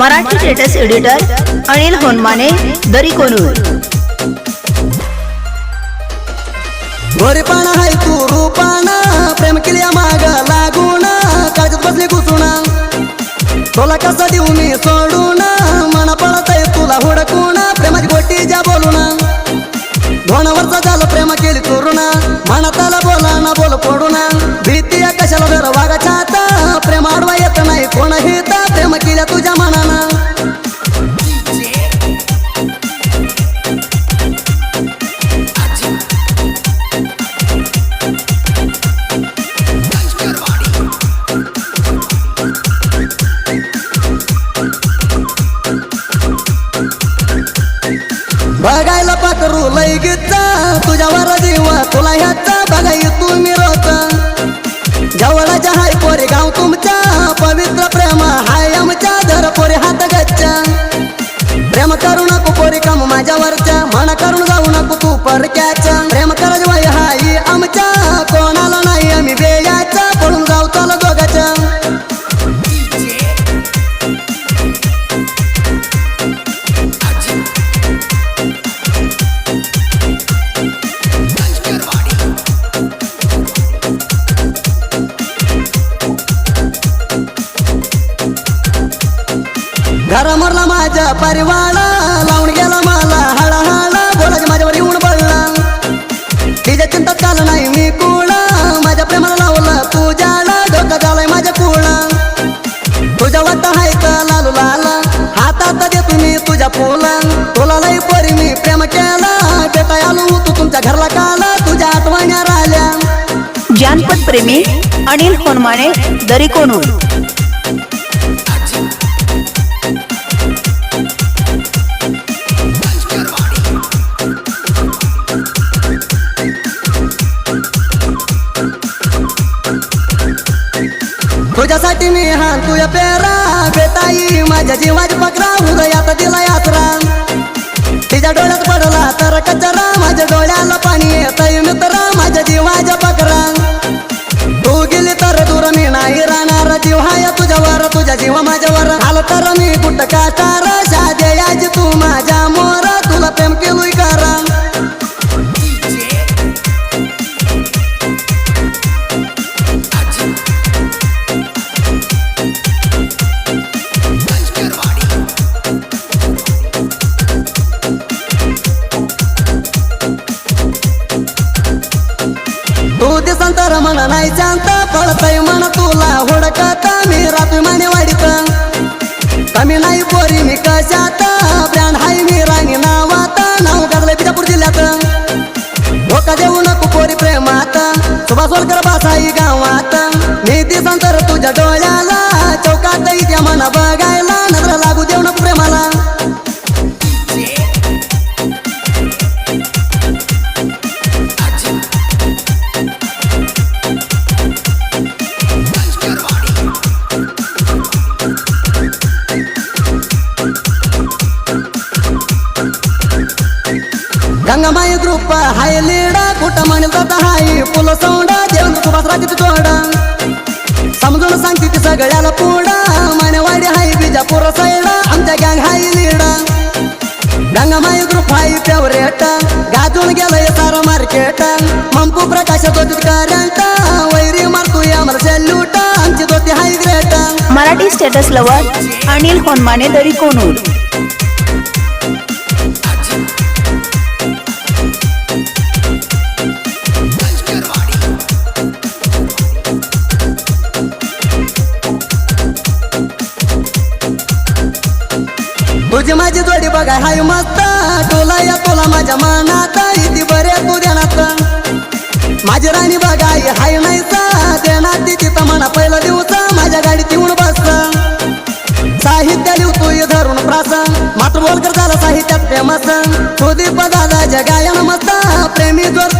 Marathi latest editor Anil Honmane दरी कोनूर. गोरीपाना हाय तू रूपाना प्रेम केल्या माग लागून काळजात बसली घुसून. तुला कसा देऊ मी सोडून मना पडत तुला हुडकून प्रेमाची गोटी ज्या बोलून. दोन वर्ष झालं प्रेम केली चोरून मनाताला बोला ना बोल फोडून. भीती बघायला पाकरू लय गीतचा तुझ्यावर जीव तुला ह्याचा बघाय तुम्ही रोज. जवळच्या हाय पोरे गाव तुमच्या पवित्र प्रेम हाय आमच्या धर पोरे हात गच्चा. प्रेम करू नको पोरे काम माझ्यावरच्या. मन करून जाऊ नको तू परक्याच्या घर मरला माझ्या परिवाळा लावून गेला मला हळा हळा बोलायचे माझ्यावर येऊन पडला. तिच्या चिंतात काल नाही मी कुळा माझ्या प्रेमाला लावला तुझ्याला धोका झालाय माझ्या कुळा तुझ्या वाटत हाय का लालू लाला? हातात देतो मी तुझ्या फुला. तुला लई पोरी मी प्रेम केला. बेटा आलो तू तुमच्या घरला काला. तुझ्या आठवण्या राहिल्या. जानपद प्रेमी अनिल होनमाने दरी तुझ्यासाठी मी हा तुझ्या पेरा बेताई माझ्या जीवाची पकरा हृदयात दिला यात्रा. तिच्या डोळ्यात पडला तर कचरा. माझ्या डोळ्याला पाणी येत मित्र माझ्या जीवाच्या पकरा. तू गेली तर दूर मी नाही राहणार. जीव हाय तुझ्यावर तुझ्या जीव माझ्यावर. आलं तर मी कुठं काटार तर मला नाही शांत पळतय मन तुला हुडकत मी रात्री माने वाढीत कमी नाही पोरी मी कशात? ब्रँड हाय मी राणी नावात. नाव गाजलंय बिजापूर जिल्ह्यात. धोका देऊ नको पोरी प्रेमात. सुभाष वलकर बासाई गावात. मी दिसंतर तुझ्या डोळ्याला चौकात इथे म्हणा बघायला. गंगामाई ग्रुप हाय लीडा कुठं म्हणेल तर हाय? पुल सोंडा देऊन सुभाष राजीत तोडा समजून सांगते ती सगळ्याला पुडा. मानेवाडी हाय बिजापूर सैडा आमच्या गँग हाय लीडा. गंगामाई ग्रुप हाय फेवरेट गाजून गेलंय सारं मार्केट मंपू प्रकाश दोतीत करंट वैरी मारतो आम्हाला सेल्यूट आमची दोती हाय great Marathi status lover Anil Honmane दरी कोणूर माझी जोडी बघा हाय मस्त. टोला या तोला माझ्या मनात इथे बरे तू देणार माझी राणी बघा हाय नाही देणार ती तिथं म्हणा पहिला दिवस माझ्या गाडीत येऊन बस. साहित्य लिहतो धरून प्रास मात्र बोलकर झाला साहित्यात फेमस सुदीप दादा गायन मस्त. प्रेमी जोर